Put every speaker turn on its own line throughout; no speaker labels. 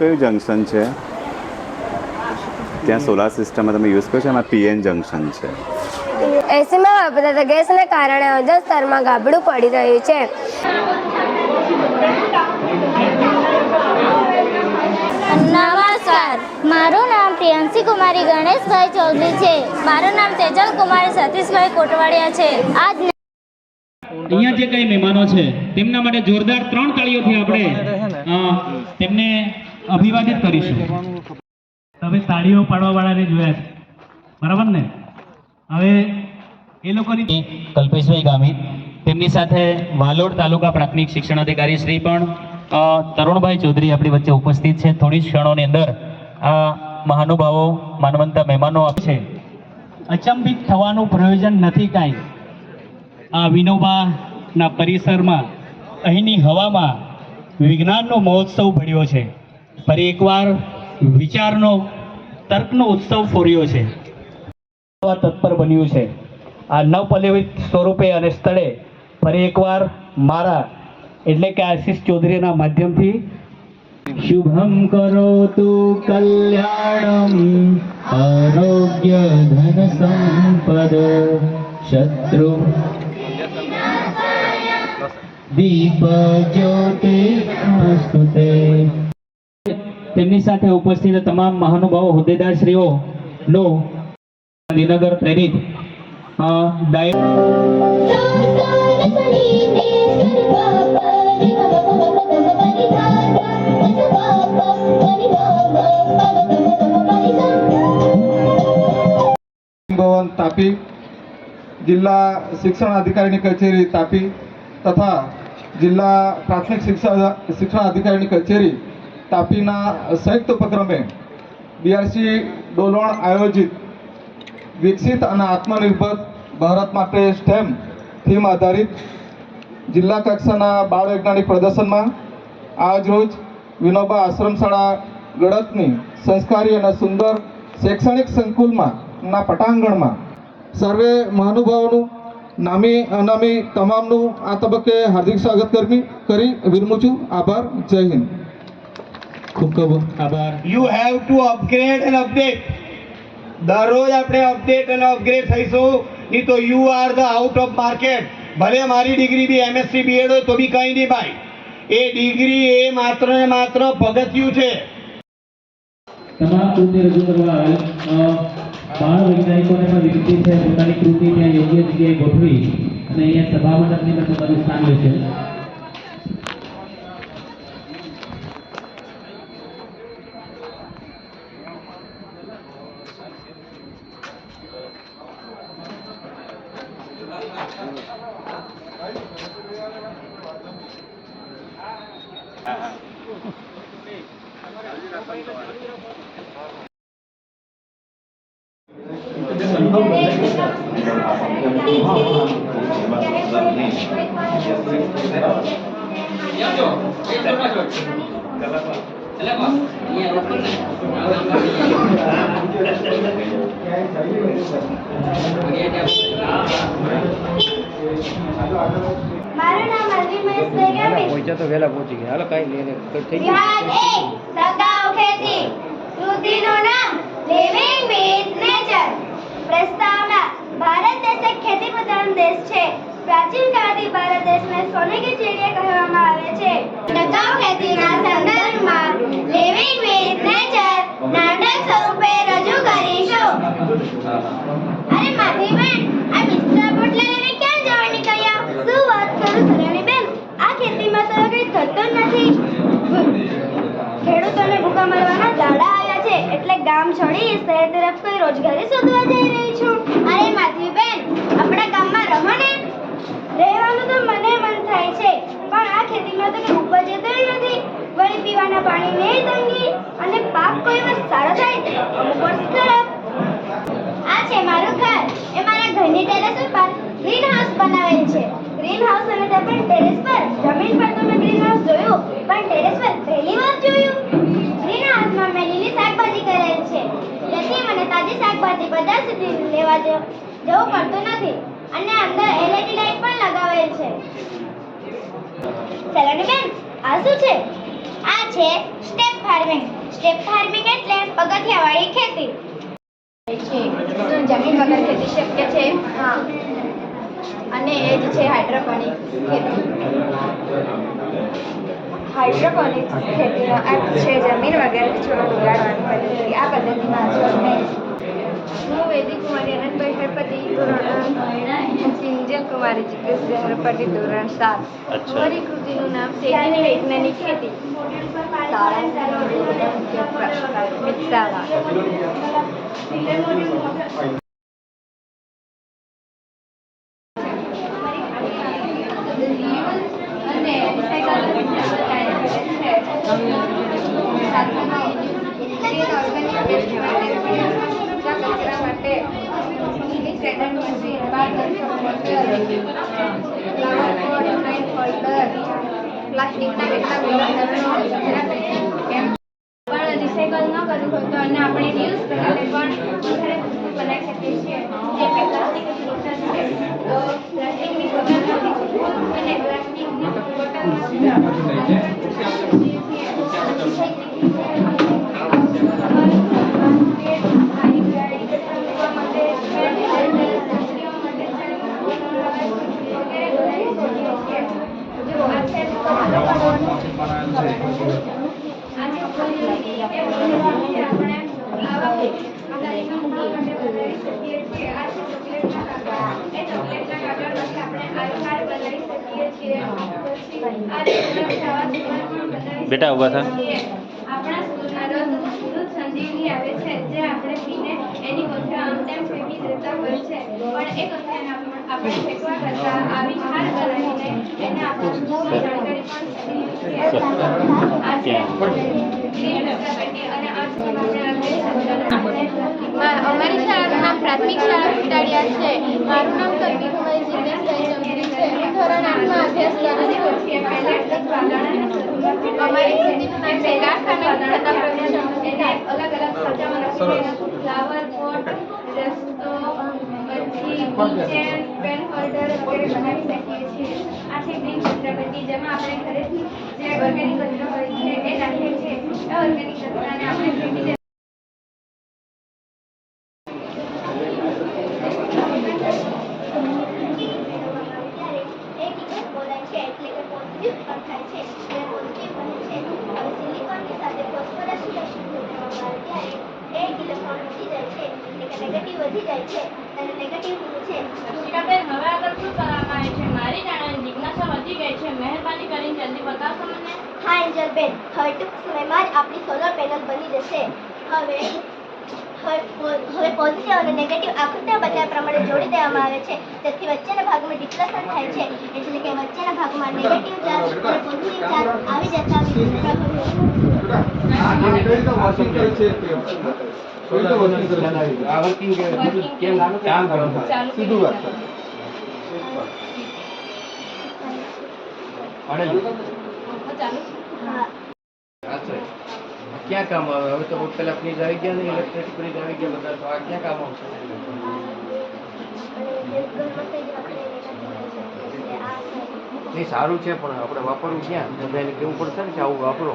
કયું જંકશન છે? ત્યાં સોલાર સિસ્ટમમાં તમે યુઝ કરો છો? એમાં પીએન જંકશન છે.
એસીમાં વાપરતા ગેસને કારણે ઓઝોન સ્તરમાં ગાબડું પડી રહ્યું છે.
નમસ્કાર. મારું નામ પ્રિયંશી કુમારી ગણેશભાઈ ચૌધરી છે. મારું નામ તેજલ કુમારી સતીશભાઈ કોટવાડિયા છે. આજ
અહીંયા જે કઈ મહેમાનો છે તેમના માટે જોરદાર ત્રણ તાળીઓથી આપણે તેમને અભિવાદિત કરીશું.
તમે તાળીઓ પાડવા વાળાને જોયા છે. બરાબર ને? હવે એ લોકોની
કલ્પેશભાઈ ગામી તેમની સાથે વાલોડ તાલુકા પ્રાથમિક શિક્ષણ અધિકારી શ્રી પણ તરુણભાઈ ચૌધરી આપણી વચ્ચે ઉપસ્થિત છે. થોડી ક્ષણોની અંદર આ મહાનુભાવો, માનવંતા મહેમાનો છે.
અચંબિત થવાનું પ્રયોજન નથી કાંઈ. આ વિનોબાના પરિસરમાં અહીંની હવામાં વિજ્ઞાનનો મહોત્સવ ભળ્યો છે. ફરી એકવાર વિચારનો, તર્કનો ઉત્સવ ફોર્યો છે. તત્પર બન્યું છે. આ નવપલ્લવિત સ્વરૂપે અને સ્થળે ફરી એકવાર મારા, એટલે કે આશીષ ચૌધરીના માધ્યમથી, શુભમ કરોતુ કલ્યાણમ, આરોગ્ય ધન સંપદ, શત્રુ. દીપ જ્યોતિ સ્તુતે તેમની સાથે ઉપસ્થિત તમામ મહાનુભાવો હોદ્દેદારશ્રીઓ નો ગાંધીનગર પ્રેરિત
ભવન તાપી, જિલ્લા શિક્ષણ અધિકારીની કચેરી તાપી તથા જિલ્લા પ્રાથમિક શિક્ષણ શિક્ષણ અધિકારીની કચેરી તાપીના સંયુક્ત ઉપક્રમે બીઆરસી ડોલોણ આયોજિત, વિકસિત અને આત્મનિર્ભર ભારત માટે સ્ટેમ થીમ આધારિત જિલ્લા કક્ષાના બાળ વૈજ્ઞાનિક પ્રદર્શનમાં આજરોજ વિનોબા આશ્રમ શાળા ગળતની સંસ્કારી અને સુંદર શૈક્ષણિક સંકુલમાં પટાંગણમાં સર્વે મહાનુભાવોનું, નામી અનામી તમામનું આ તબક્કે હાર્દિક સ્વાગત કરવી કરી. વિરમું છું આભાર. જય હિન્દ. ખૂબ ખૂબ આભાર.
You have to upgrade and update દરરોજ આપણે અપડેટ અને અપગ્રેડ થઈશું. નહીં તો you are the out of market ભલે મારી ડિગ્રી બી એમએસસી બીએડ હોય તો બી કંઈ નહીં ભાઈ. એ ડિગ્રી એ માત્ર ને માત્ર પગથિયું છે.
તમામ કૃતિ રજૂ કરવા આવેલ બાળ વૈજ્ઞાનિકોને પણ વિનંતી છે પોતાની કૃતિ ત્યાં યોગ્ય જગ્યાએ ગોઠવી અને અહીંયા સભા મંડપની અંદર પોતાનું સ્થાન લેશે
મારું નામ અરવિંદ મહેશભાઈ ગામી પહોંચ્યા તો વહેલા પહોંચી ગયા. હાલો કઈ લઈને થઈ ગયું. ખેતી. કૃતિનું નામ લિવિંગ વિથ નેચર પ્રસ્તાવના ભારત દેશ એક ખેતી પ્રધાન દેશ છે. પ્રાચીન કાળથી ભારત દેશને સોને કે ચીડિયા કહેવામાં આવે છે. ટકાઉ ખેતીના સંદર્ભમાં લિવિંગ વિથ નેચર નાટક સ્વરૂપે રજૂ કરીશું. અરે માધવીબેન આ મિસ્ટર પોટલા લઈને ક્યાં જવા નીકળ્યા શું વાત કરું સલોનીબેન આ ખેતીમાં તો કંઈ થતું નથી. ખેડૂતોને ભૂખા મરવાના દાડા આવ્યા છે. એટલે ગામ છોડી શહેર તરફ કોઈ રોજગારી શોધવા જઈ રહી છું અરે માધવીબેન આપણા ગામમાં રહો ને રહેવાનું તો મને મન થાય છે પણ આ ખેતીમાં તો કંઈ ઉપજ જ નથી વળી પીવાના પાણીની તંગી અને પાક કોઈ વર્ષ સારો થાય અમુક વર્ષ ખરાબ આ છે મારું ઘર. એ મારા ઘરની ટેરેસ ઉપર ગ્રીન હાઉસ બનાવેલ છે. ગ્રીન હાઉસ અને તે પણ ટેરેસ પર, જમીન પર તો મેં ગ્રીન હાઉસ જોયું, પણ ટેરેસ પર પહેલી વાર જોયું. ગ્રીન હાઉસમાં મેં લીલી શાકભાજી કરેલ છે. તેથી મને તાજી શાકભાજી બજાર સુધી લેવા જવું પડતું નથી. અને અંદર એલઈડી લાઇટ પણ લગાવેલ છે. સેલોની બેન, આ શું છે?
આ છે સ્ટેપ ફાર્મિંગ. સ્ટેપ ફાર્મિંગ એટલે પગથિયાવાળી ખેતી.
જમીન વગર ખેતી શક્ય છે?
હા.
અને એ જ છે હાઇડ્રોપોનિક ખેતી. હાઇડ્રોપોનિક્સ ખેતીનો અર્થ છે જમીન વગર છોડ ઉગાડવાની. પદ્ધતિ આ પદ્ધતિમાં છોડને હું વૈદિક કુમારી આનંદભાઈ હરપતિ ધોરણ સિંજલ કુમારી ચિકિત્સ હરપતિ ધોરણ સાત. મારી કૃતિનું નામ છે વૈજ્ઞાનિક ખેતી. શાળા વિકસાવા
ઊભા થા.
આપણા સ્કૂલમાં દૂધ સંજીવની આવે છે જે આપણે પીને એની કોથળા આમ તેમ ફેંકી દેતા હોય છે. પણ એ કોથળાને આપણે ફેંકવા કરતાં આવી ખાર બનાવીને એને આપણે પૂરી જાણકારી પણ અમારી શાળાનું નામ પ્રાથમિક શાળા ફૂટાડિયા છે. મારું નામ કલ્પી કુમારી હું ધોરણ આઠમાં અભ્યાસ કરું છું અમારી થતા અલગ અલગ ફ્લાવર પોટ રસ્તો પછી કિચન પેન હોલ્ડર વગેરે બનાવી શકીએ છીએ. આ છે ગ્રીન કચરાપેટી જેમાં આપણે ઘરેથી જે ઓર્ગેનિક કચરો હોય છે એ રાખીએ છીએ. એ ઓર્ગેનિક કચરાને આપણે ફેંકી દે
એક ઇક્વેટ બોલાય છે એટલે કે પોઝિટિવ પણ થાય છે અને પોઝિટિવ બને છે હવે સિલિકોનની સાથે ફોસ્ફરસ રિએક્શન કરવામાં આવે ત્યારે એક ઇલેક્ટ્રોન વધી જાય છે એટલે કે નેગેટિવ વધી જાય છે અને નેગેટિવ છે?
હવે આગળ શું કરવામાં આવે છે? મારી જાણવાની જિજ્ઞાસા વધી ગઈ છે. મહેરબાની કરીને જલ્દી બતાવશો મને.
હા એન્જલબેન. હવે ટૂંક સમયમાં જ આપણી સોલર પેનલ બની જશે. હવે હવે પોઝિટિવ અને નેગેટિવ આકૃતિઓ બતાવ્યા પ્રમાણે જોડી દેવામાં આવે છે. તેથી વચ્ચેના ભાગમાં ડિપ્લેશન થાય છે. એટલે કે વચ્ચેના ભાગમાં નેગેટિવ ચાર્જ અને પોઝિટિવ ચાર્જ આવી જતા
આ
કેમ કામ કરો
સીધું વાત
ક્યાં કામ આવે હવે તો પેલા ફ્રીજ આવી ગયા ને ઇલેક્ટ્રિક ફ્રીજ આવી ગયા બધા તો આ ક્યાં કામ આવશે. નહીં સારું છે પણ આપણે વાપરવું ક્યાં બધાને કેવું પડશે ને કે આવું વાપરો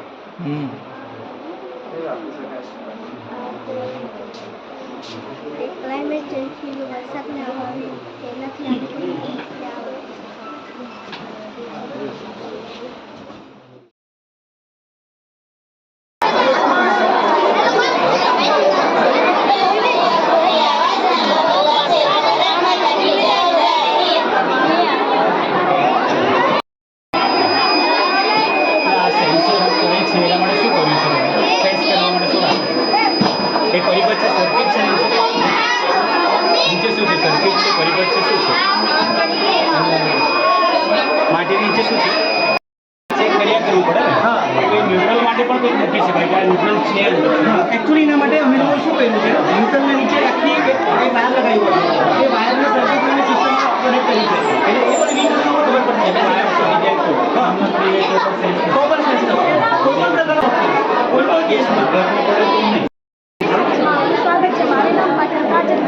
ક્લાઇમેટ ચેન્જથી વરસાદને આવે તેનાથી આપણે સમસ્યા આવે
આ સેન્સર કરે છે એના માટે શું કર્યું છે તમે? સેન્સ કરવા માટે શું રાખ્યું એ પરિબળ છે સર્કિટ છે નીચે નીચે શું છે સર્કિટ છે પરિબળ છે શું છે માટીની નીચે શું છે ચેક કર્યા કરવું પડે ને હા તો ન્યુટ્રલ માટે પણ કંઈક મૂકી શકાય કે આ ન્યુટ્રલ છે એકચ્યુઅલી એના માટે અમે લોકો શું કર્યું છે ન્યુટ્રલને નીચે રાખીએ કે એ વાયર લગાવ્યો એ વાયરને સર્કિટને સિસ્ટમ કનેક્ટ કરી છે એટલે એ પણ ન્યુટ્રલનો ખબર પડશે કે વાયર છોડી જાય તો હા તો પણ સેન્સ થશે કોઈ પણ પ્રકારનો કોઈ પણ કેસમાં ઘરમાં પડે તો નહીં
સ્વાગત છે મારું નામ પાટણ કાજલ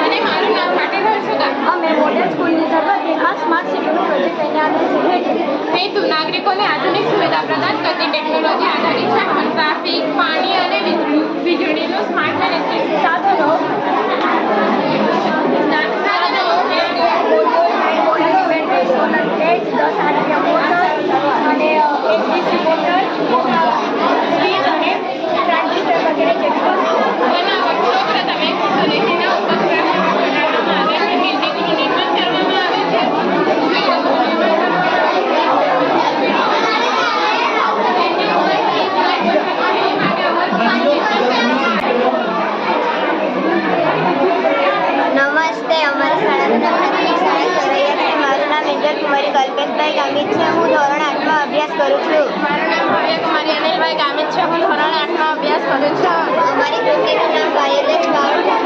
અને મારું નામ પાટીલ હર્ષદા
અમે મોડેલ સ્કૂલની તરફથી આ સ્માર્ટ સિટીનું પ્રોજેક્ટ લઈને આવ્યા છીએ
હેતુ નાગરિકોને આધુનિક સુવિધા પ્રદાન કરતી ટેકનોલોજી આધારિત
કુમારી કલ્પેશભાઈ ગામિત છે. હું ધોરણ આઠમાં અભ્યાસ કરું છું.
મારું નામ ભવ્ય કુમારી અનિલભાઈ ગામિત છે. હું ધોરણ આઠમાં અભ્યાસ કરું છું.
અમારી કૃતિનું નામ વાયરલેસ બાળ છે.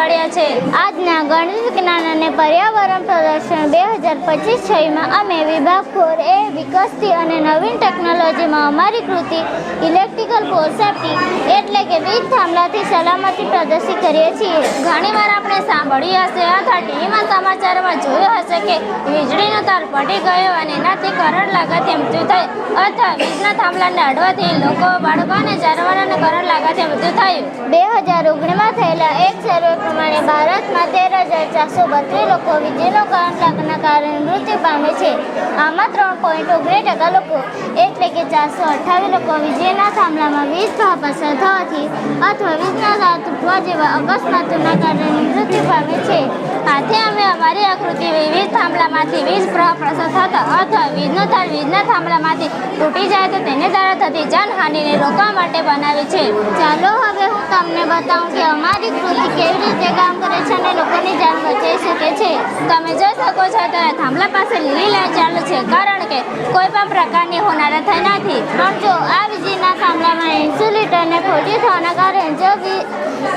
સતીશભાઈ છે. આજના ગણિત વિજ્ઞાન અને પર્યાવરણ પ્રદર્શન બે હજાર પચીસ છમાં અમે વિભાગ ફોર એ વિકસતી અને નવીન ટેકનોલોજીમાં અમારી કૃતિ ઇલેક્ટ્રિકલ પોલ સેફ્ટી એટલે કે વીજ થાંભલાથી સલામતી પ્રદર્શિત કરીએ છીએ. ઘણીવાર આપણે સાંભળ્યું હશે અથવા ટીવીમાં સમાચારમાં જોયું હશે કે વીજળીનો તાર પડી ગયો અને એનાથી કરંટ લાગવાથી મૃત્યુ થયું અથવા વીજના થાંભલાને અડવાથી લોકો બાળકો અને જાનવરોને કરંટ લાગવાથી મૃત્યુ થયું. બે હજાર ઓગણીમાં થયેલા એક સર્વે પ્રમાણે ભારતમાં તેર હજાર ચારસો બત્રીસ લોકો વીજળીનો કરંટ લાગવાના કારણે મૃત્યુ પામે છે. આમાં ત્રણ પોઈન્ટ ઓગણીસ ટકા લોકો એટલે કે ચારસો અઠ્ઠાવીસ લોકો વીજળીના થાંભલામાં વીજ પ્રવાહ પસાર થવાથી અથવા વીજના જેવા અકસ્માતોના કારણે મૃત્યુ પામે છે. આથી અમે અમારી આકૃતિ વિવિધ થાંભલામાંથી વીજ પ્રવાહ પ્રસાર થતો અથવા વીજનો તાર વીજના થાંભલામાંથી તૂટી જાય તો તેને દ્વારા થતી જાનહાનિને રોકવા માટે બનાવી છે. ચાલો હવે હું તમને બતાવું કે અમારી કૃતિ કેવી રીતે કામ કરે છે અને લોકોની જાન બચાવી શકે છે. તમે જોઈ શકો છો તો થાંભલા પાસે લીલી લાઈટ ચાલુ છે કારણ કે કોઈ પણ પ્રકારની હોનારત થઈ નથી. પણ જો આ વીજળીના થાંભલામાં ઇન્સ્યુલેટરને ખોટી થવાના કારણે જો વીજ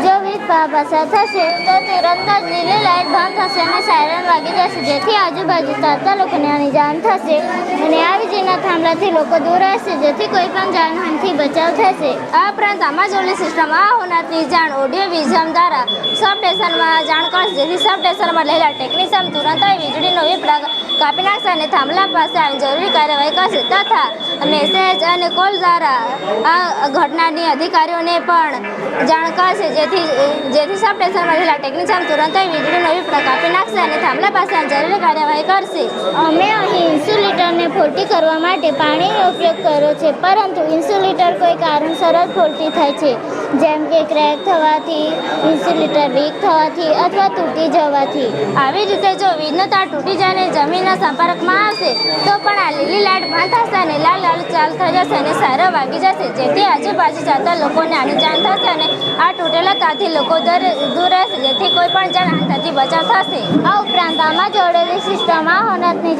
જો વીજ પસાર થશે તો તુરંત જ લીલી લાઈટ બંધ થશે અને સાયરન વાગી જશે. જેથી આજુબાજુ તરતા લોકોને આની જાણ થશે અને આ વીજળીના થાંભલાથી લોકો દૂર રહેશે. જેથી કોઈ પણ જાનહાનથી બચાવ થશે. આ ઉપરાંત જોડેલી સિસ્ટમ આ હોનારની જાણ ઓડિયો વિઝમ દ્વારા સબ સ્ટેશનમાં જાણ કરશે. જેથી સબ સ્ટેશનમાં રહેલા ટેકનિશિયન તુરંત વીજળીનો વિપરાગ કાપી નાખશે અને થાંભલા પાસે આવીને જરૂરી કાર્યવાહી કરશે. તથા મેસેજ અને કોલ દ્વારા આ ઘટનાની અધિકારીઓને પણ જાણ કરશે. જેથી જેથી સબ સ્ટેશનમાં રહેલા ટેકનિશિયન તુરંત વીજળીનો વિપરાગ કાપી નાખશે અને થાંભલા પાસે જરૂરી કાર્યવાહી કરશે. અમે અહીં ઇન્સ્યુલેટરને ફોલ્ટી કરવા માટે પાણીનો ઉપયોગ કર્યો છે પરંતુ ઇન્સ્યુલેટર કોઈ કારણસર જ ફોલ્ટી થાય છે. જેમ કે ક્રેક થવાથી ઇન્સ્યુલેટર વીક થવાથી અથવા તૂટી જવાથી. આવી રીતે જો વીજનો તાર તૂટી જાય જમીનના સંપર્કમાં આવશે તો પણ આ લીલી લાઇટ બંધ થશે અને લાલ લાલ ચાલ થઈ જશે અને સારા વાગી જશે. જેથી આજુબાજુ જતા લોકોને આની જાણ થશે અને આ તૂટેલા તારથી લોકો દૂર દૂર રહેશે. જેથી કોઈ પણ જાણ થતી બચાવ
બચત થશે. આ ઉપરાંત આમાં જોડેલી સિસ્ટમ આ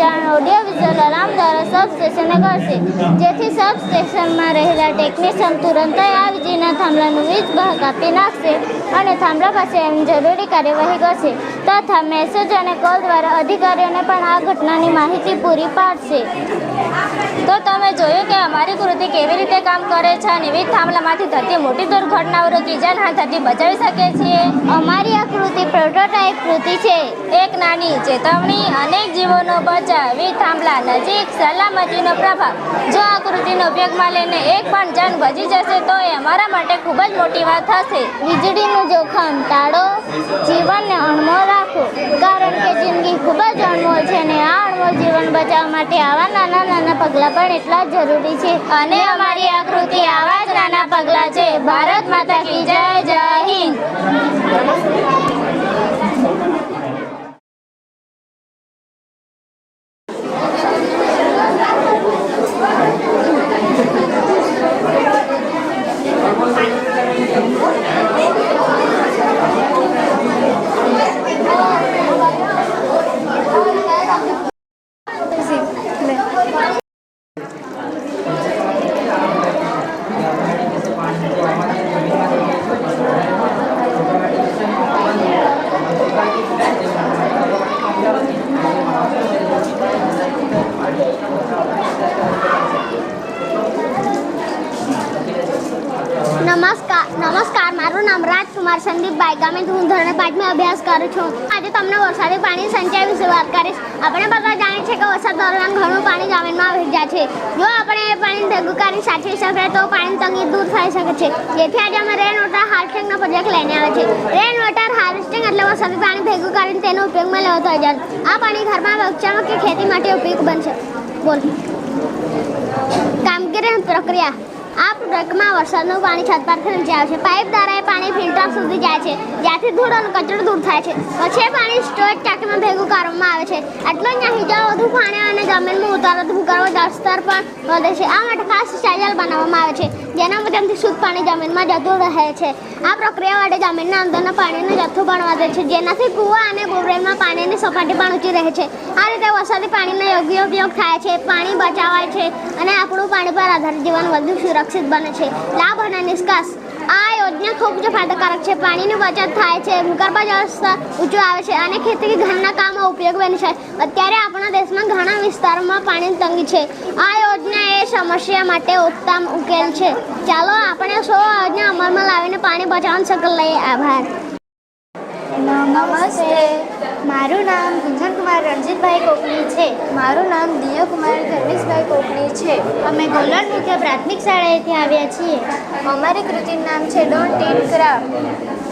જાણ ઓડિયો વિઝ્યુઅલ અલાર્મ દ્વારા સબસ્ટેશને કરશે. જેથી સબસ્ટેશનમાં રહેલા ટેકનિશિયન તુરંત આ વીજળીના થાંભલાનું વીજ બહાર કાપી નાખશે અને થાંભલા પાસે એની જરૂરી કાર્યવાહી કરશે તથા મેસેજ અને કોલ દ્વારા અધિકારીઓને પણ આ ઘટનાની માહિતી પૂરી પાડશે. તો તમે જોયું કે અમારી કૃતિ કેવી રીતે કામ કરે છે અને વિવિધ થાંભલામાંથી થતી મોટી દુર્ઘટનાઓ રોકી જાનહાનિથી બચાવી શકે છીએ? અમારી આ કૃતિ પ્રોટોટાઇપ કૃતિ છે. એક નાની ચેતવણી અનેક જીવોનો બચાવ વિવિધ થાંભલા નજીક સલામતીનો પ્રભાવ. જો આ કૃતિનો ઉપયોગમાં લઈને એક પણ જાન બચી જશે તો એ અમારા માટે ખૂબ જ મોટી વાત થશે. વીજળીનું જોખમ ટાળો જીવનને અણમોલ રાખો. કારણ કે જિંદગી ખૂબ જ અણમોલ છે અને આ અણમોલ જીવન બચાવવા માટે આવા નાના નાના પગલાં પણ એટલા જ જરૂરી છે. અને અમારી આકૃતિ આવા જ નાના પગલાં છે. ભારત માતા કી જય જય હિન્દ.
નમસ્કાર નમસ્કાર, મારું નામ રાજકુમાર સંદીપભાઈ. ગામે હું ધોરણ પાંચમાં અભ્યાસ કરું છું. આજે તમને વરસાદી પાણી સંચય વિશે વાત કરીશ. આપણે બધા જાણીએ છીએ કે વરસાદ દરમિયાન ઘણું પાણી જમીનમાં આવી જાય છે. જો આપણે એ પાણી ભેગું કરી સાચવી શકીએ તો પાણી તંગી દૂર થઈ શકે છે. જેથી આજે અમે રેન વોટર હાર્વેસ્ટિંગનો પ્રોજેક્ટ લઈને આવે છે રેન વોટર હાર્વેસ્ટિંગ એટલે વરસાદી પાણી ભેગું કરીને તેનો ઉપયોગમાં લેવો થઈ જાય આ પાણી ઘરમાં બગીચામાં કે ખેતી માટે ઉપયોગ બનશે? બોલ. કામગીરી પ્રક્રિયા. આ પ્રોડક્ટમાં વરસાદનું પાણી છત પર ખેંચી આવે છે. પાઇપ દ્વારા એ પાણી ફિલ્ટર સુધી જાય છે. જ્યાંથી ધૂળ અને કચરો દૂર થાય છે. પછી પાણી સ્ટોરેજ ટાંકીમાં ભેગું કરવામાં આવે છે. એટલું જ નહીં જો વધુ પાણી અને જમીનમાં ઉતારો ભૂગર્ભ જળસ્તર પણ વધે છે. આ માટે ખાસ સ્ટાઇલ બનાવવામાં આવે છે. જેના માધ્યમથી શુદ્ધ પાણી જમીનમાં જતું રહે છે. આ પ્રક્રિયા માટે જમીનના અંદરના પાણીનો જથ્થો પણ વધે છે. જેનાથી કૂવા અને બોરવેલમાં પાણીની સપાટી પણ ઊંચી રહે છે. આ રીતે વરસાદી પાણીનો યોગ્ય ઉપયોગ થાય છે. પાણી બચાવાય છે અને આપણું પાણી પર આધારિત જીવન વધુ સુરક્ષિત બને છે. લાભ અને નિષ્કાસ આ યોજના ખૂબ જ ફાયદાકારક છે. પાણીની બચત થાય છે, ભૂગર્ભ જળસ્તર ઊંચું આવે છે અને ખેતી ઘરના કામમાં ઉપયોગ બને છે. અત્યારે આપણા દેશમાં ઘણા વિસ્તારોમાં પાણીની તંગી છે. આ યોજના એ સમસ્યા માટે ઉત્તમ ઉકેલ છે. ચાલો, આપણે સો યોજના અમલમાં લાવીને પાણી બચાવવાની શકલ લઈએ. આભાર.
નમસ્તે. મારું નામ ગુંજનકુમાર રણજીતભાઈ કોકણી છે. મારું નામ દિયાકુમાર ધર્મેશભાઈ કોકણી છે. અમે ગોલણ મુખ્ય પ્રાથમિક શાળાએથી આવ્યા છીએ. અમારી કૃતિનું નામ છે ડોન્ટ ઈટ ક્રાફ્ટ.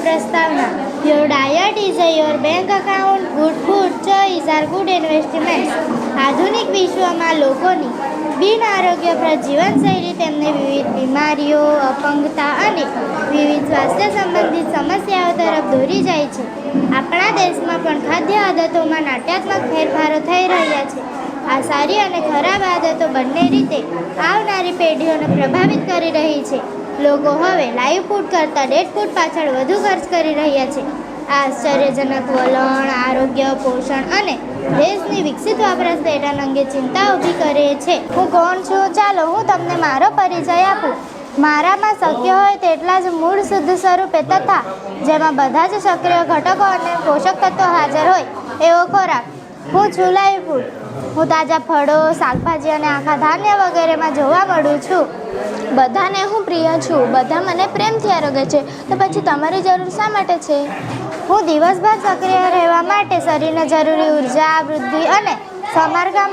પ્રસ્તાવના. Your diet is a your bank account good food choice are good investment આધુનિક વિશ્વમાં લોકોની બિન આરોગ્યપ્રદ જીવનશૈલી, તેમને વિવિધ બીમારીઓ, અપંગતા અને વિવિધ સ્વાસ્થ્ય સંબંધિત સમસ્યાઓ તરફ દોરી જાય છે. આપણા દેશમાં પણ ખાદ્ય આદતોમાં નાટ્યાત્મક ફેરફારો થઈ રહ્યા છે. આ સારી અને ખરાબ આદતો બંને રીતે આવનારી પેઢીઓને પ્રભાવિત કરી રહી છે. લોકો હવે લાઈવ ફૂડ કરતાં ડેડ ફૂડ પાછળ વધુ ખર્ચ કરી રહ્યા છે. આશ્ચર્યજનક વલણ, આરોગ્ય, પોષણ અને દેશની વિકસિત વપરાશ પેટર્ન અંગે ચિંતા ઊભી કરે છે. હું કોણ છું. ચાલો, હું તમને મારો પરિચય આપું. મારામાં શક્ય હોય તેટલા જ મૂળ શુદ્ધ સ્વરૂપે તથા જેમાં બધા જ સક્રિય ઘટકો અને પોષક તત્વો હાજર હોય એવો ખોરાક. હું છું લાઈવ ફૂડ, હું તાજા ફળો, શાકભાજી અને આખા ધાન્ય વગેરેમાં જોવા મળું છું. બધાને હું પ્રિય છું. બધા મને પ્રેમથી આરોગે છે. તો પછી તમારી જરૂર શા માટે છે? હું દિવસભર સક્રિય રહેવા માટે શરીરને જરૂરી ઊર્જા, વૃદ્ધિ અને સમારકામ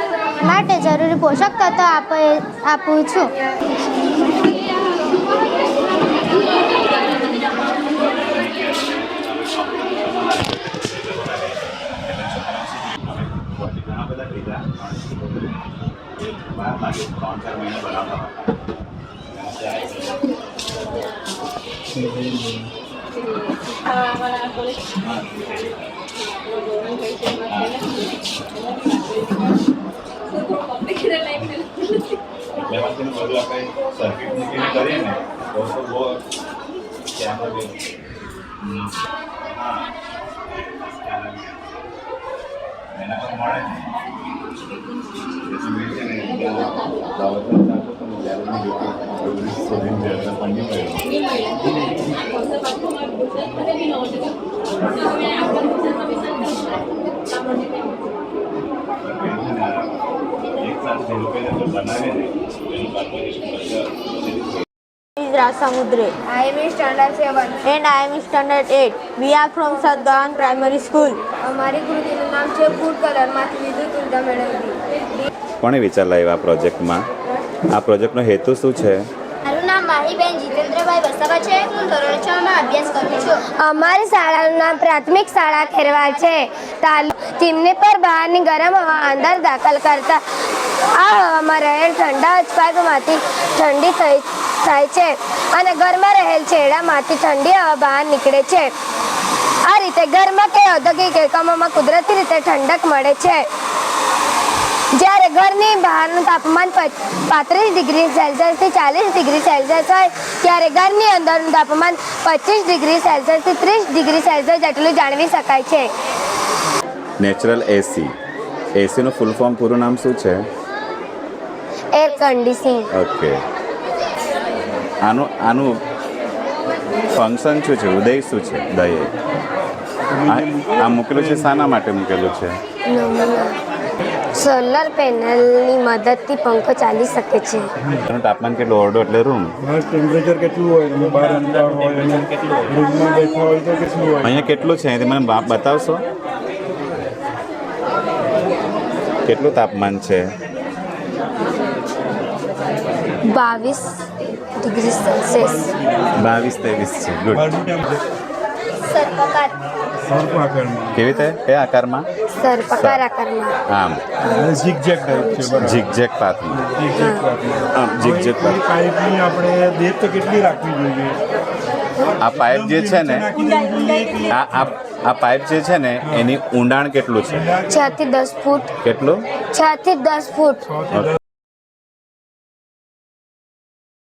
માટે જરૂરી પોષક તત્વો આપે, આપું છું.
ત્રણ ચાર બરાબર બધું આપણે સર્કિટ મૂકીને કરીએ ને તો બી
એના પર મળે એટલે મેં છે ને
Samudre
I am in standard 7.
and I am in standard 8. We are from Sadgaon Primary School.
અમારી કૃતિનું નામ છે ફૂડ કલરમાંથી વિદ્યુત ઊર્જા મેળવવી
કોણે વિચાર લાવ્યો આ પ્રોજેક્ટમાં આ પ્રોજેક્ટનો હેતુ શું છે?
મારું નામ માહીબેન જીતેન્દ્રભાઈ વસાવા છે. હું ધોરણ છ માં અભ્યાસ કરું છું.
અમારી શાળાનું નામ પ્રાથમિક શાળા ખેરવા છે. ચીમની પર બહારની ગરમ હવા અંદર દાખલ કરતા આ હવામાં રહેલ ઠંડા અજપાકમાંથી ઠંડી થઈ થાય છે અને ઘરમાં રહેલ છેડામાંથી ઠંડી હવા બહાર નીકળે છે. આ રીતે ઘરમાં કે ઔદ્યોગિક એકમોમાં કુદરતી રીતે ઠંડક મળે છે. જ્યારે ઘરની બહારનું તાપમાન પાંત્રીસ ડિગ્રી સેલ્સિયસથી ચાલીસ ડિગ્રી સેલ્સિયસ હોય ત્યારે ઘરની અંદરનું તાપમાન પચીસ ડિગ્રી સેલ્સિયસથી ત્રીસ ડિગ્રી સેલ્સિયસ જેટલું જાળવી શકાય છે.
નેચરલ એસી. એસીનું ફૂલ ફોર્મ પૂરું નામ શું છે?
Air conditioning
okay. આનું આનું ફંક્શન શું છે? ઉદય શું છે? દય. આ આ મૂકેલું છે? શાના માટે મૂકેલું છે?
સોલર પેનલની મદદથી પંખો ચાલી શકે છે.
એનું તાપમાન કેટલું? ઓરડો એટલે રૂમ?
ટેમ્પરેચર કેટલું હોય? બહાર અંદર હોય રૂમમાં બેઠા હોય તો કેટલું હોય?
અહીંયા કેટલું છે? અહીંથી મને બતાવશો? કેટલું તાપમાન છે?
બાવીસ ડિગ્રી સેલ્સિયસ.
બાવીસ ત્રેવીસ છે. ગુડ
સર્વકાર
સર્પાકરમાં
કેવી રીતે? કયા આકારમાં? આમ.
ઝીકઝેક ટાઈપ છે બરાબર.
ઝીકઝેક પાથમાં
ઝીકઝેક પાથમાં.
આમ ઝીકઝેક પાથ
પાઇપની આપણે ડેપ્થ કેટલી રાખવી જોઈએ?
આ પાઇપ જે છે ને આ આ આ પાઇપ જે છે ને એની ઊંડાણ કેટલું છે?
છ થી દસ ફૂટ.
કેટલું?
છ થી દસ ફૂટ.